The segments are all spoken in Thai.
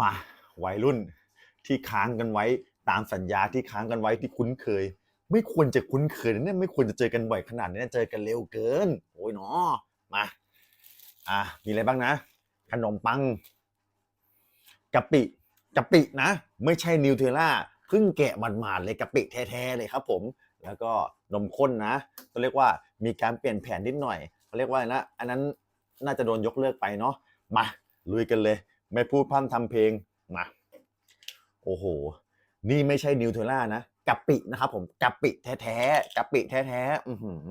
มาวัยรุ่นที่ค้างกันไว้ตามสัญญาที่ค้างกันไว้ที่คุ้นเคย ไม่ควรจะคุ้นเคยเนี่ยไม่ควรจะเจอกันบ่อยขนาดนี้เจอกันเร็วเกินโอ้ยเนาะมาอะมีอะไรบ้างนะ ขนมปังกะปิกะปินะ ไม่ใช่นิวเทล่าเพิ่งแกะหมาดๆเลยกะปิแท้ๆเลยครับผม แล้วก็นมข้นนะก็เรียกว่ามีการเปลี่ยนแผนนิดหน่อยเขาเรียกว่าอะไรนะ อันนั้นน่าจะโดนยกเลิกไปเนาะมาลุยกันเลย ไม่พูดพร่ำทำเพลงมาโอ้โห นี่ไม่ใช่นิวเทล่านะกะปินะครับผมกะปิแท้ๆกะปิแท้ๆอือหือ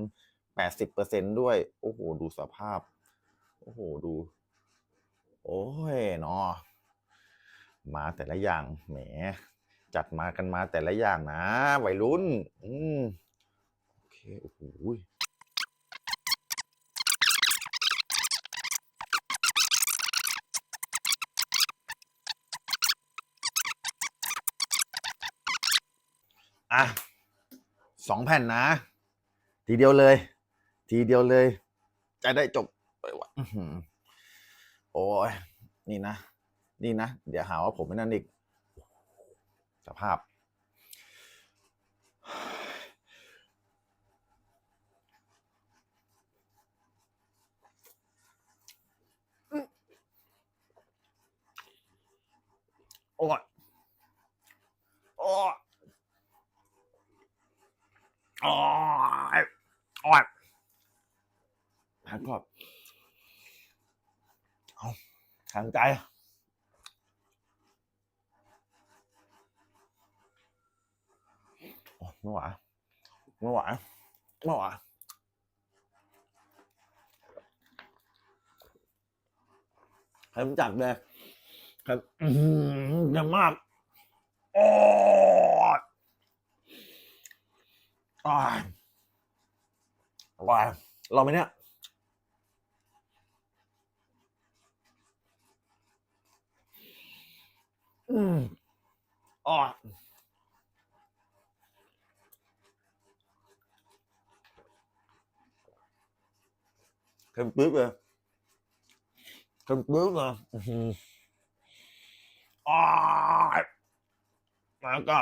แปดสิบเปอร์เซ็นด้วย โอ้โห ดูสภาพ โอ้โห ดู โอ้ยเนาะมาแต่ละอย่างแหม จัดมากันมาแต่ละอย่างนะวัยรุ่น อืมโอเค โอ้โห อะสองแผ่นนะ ทีเดียวเลย ทีเดียวเลย จะได้จบไปวะอื้อหือโอ้ยนี่นะ นี่นะ เดี๋ยวหาว่าผมไม่นั่นอีก สภาพ โอ้ยโอ้ยโอ้ย โอ้ยแล้วก็เอาทางใจโอ้ไม่ไหวไม่ไหวไม่ไหวใครรู้จักเลยครับยังมากโอ้ยอ้าย วายเราไหมเนี่ยอืมอ้อเค็มปึ๊บเลยเค็มปึ๊บเลยอื้อหืออ้ายแล้วก็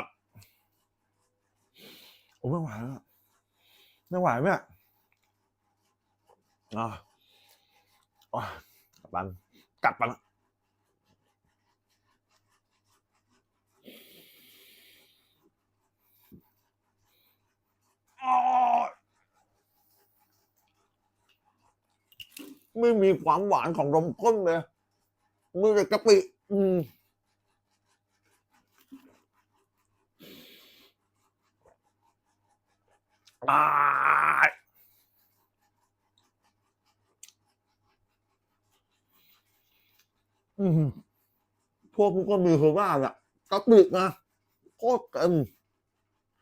โอ้ไม่ไหวแล้วไม่ไหวไหมอะ อ่าอ่ากลับบันกลับบ้าไม่มีความหวานของนมข้นเลยมือแต่กะปิ อืมอายอืม พวกมันก็มีคือว่าอะกะปินะโคตรเค็ม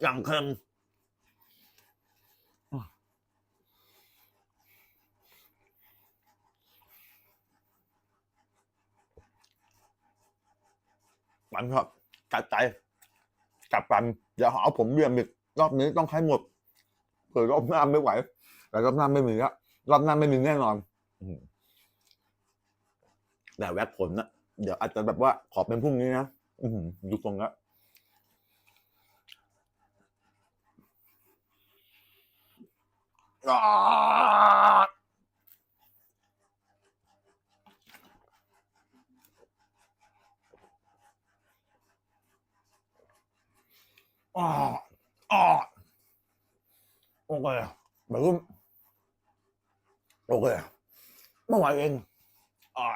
อย่างเค็มมันครับกัดใจกลับกันอย่าหาว่าผมเบี่ยมอีกรอบนี้ต้องให้หมดเผื่อรอบหน้าไม่ไหว แต่รอบหน้าไม่มีละรอบหน้าไม่มีแน่นอนอื แต่แว็กผลนะเดี๋ยวอาจจะแบบว่าขอเป็นพรุ่งนี้นะอืมดูทรงล้วอ้าอ้าอ้าโอเคแบบว่าโอเคไม่ไหวเองอ่า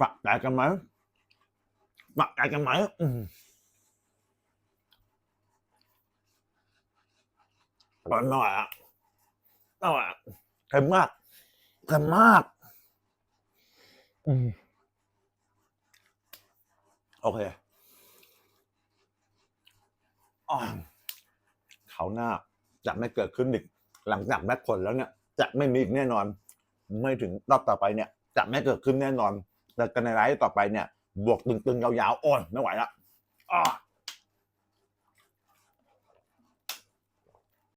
ฝากใจกันไหมฝากใจกันไหมอืมมันไม่ไหวอะไม่ไหวอะเค็มมากเค็มมาก อืมโอเคอ่าเขาวหน้าจะไม่เกิดขึ้นอีก หลังจากแม็กผลแล้วเนี่ย จะไม่มีอีกแน่นอน ไม่ถึงรอบต่อไปเนี่ย จะไม่เกิดขึ้นแน่นอน แต่กันในไลฟ์ต่อไปเนี่ย บวกตึงๆยาวๆ โอนไม่ไหวละอ่า